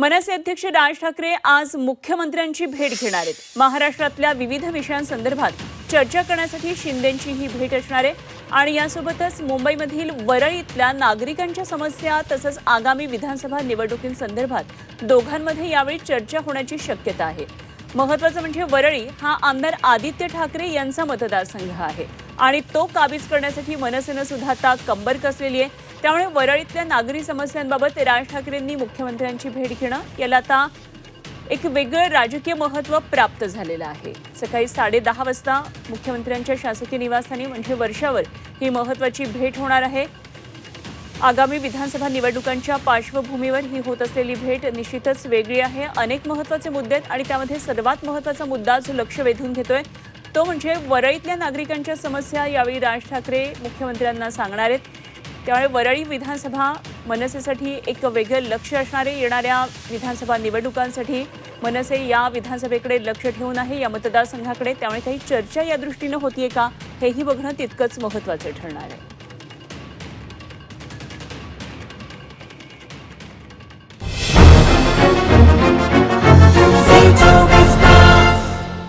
मनसे अध्यक्ष राज ठाकरे आज मुख्यमंत्र्यांची भेट घेणार आहेत. महाराष्ट्रातल्या विविध विषयांसंदर्भात चर्चा करण्यासाठी शिंदेंची ही भेट असणार आहे. आणि यासोबतच मुंबईमधील वरळीतल्या नागरिकांच्या समस्या तसंच आगामी विधानसभा निवडणुकींसंदर्भात दोघांमध्ये यावेळी चर्चा होण्याची शक्यता आहे. महत्वाचं म्हणजे वरळी हा आमदार आदित्य ठाकरे यांचा मतदारसंघ आहे. आणि तो काबीज करण्यासाठी मनसेनं सुद्धा आता कंबर कसलेली आहे. त्यामुळे वरळीतल्या नागरी समस्यांबाबत राज ठाकरेंनी मुख्यमंत्र्यांची भेट घेणं याला आता एक वेगळं राजकीय महत्त्व प्राप्त झालेलं आहे. सकाळी साडेदहा वाजता मुख्यमंत्र्यांच्या शासकीय निवासस्थानी म्हणजे वर्षावर ही महत्त्वाची भेट होणार आहे. आगामी विधानसभा निवडणुकांच्या पार्श्वभूमीवर ही होत असलेली भेट निश्चितच वेगळी आहे. अनेक महत्त्वाचे मुद्दे आहेत आणि त्यामध्ये सर्वात महत्त्वाचा मुद्दा जो लक्ष वेधून घेतोय तो म्हणजे वरळीतल्या नागरिकांच्या समस्या यावेळी राज ठाकरे मुख्यमंत्र्यांना सांगणार आहेत. त्यामुळे वरळी विधानसभा मनसेसाठी एक वेगळं लक्ष असणारे येणाऱ्या विधानसभा निवडणुकांसाठी मनसे या विधानसभेकडे लक्ष ठेवून आहे या मतदारसंघाकडे. त्यामुळे काही चर्चा या दृष्टीनं होतीये का हेही बघणं तितकंच महत्त्वाचं ठरणार आहे.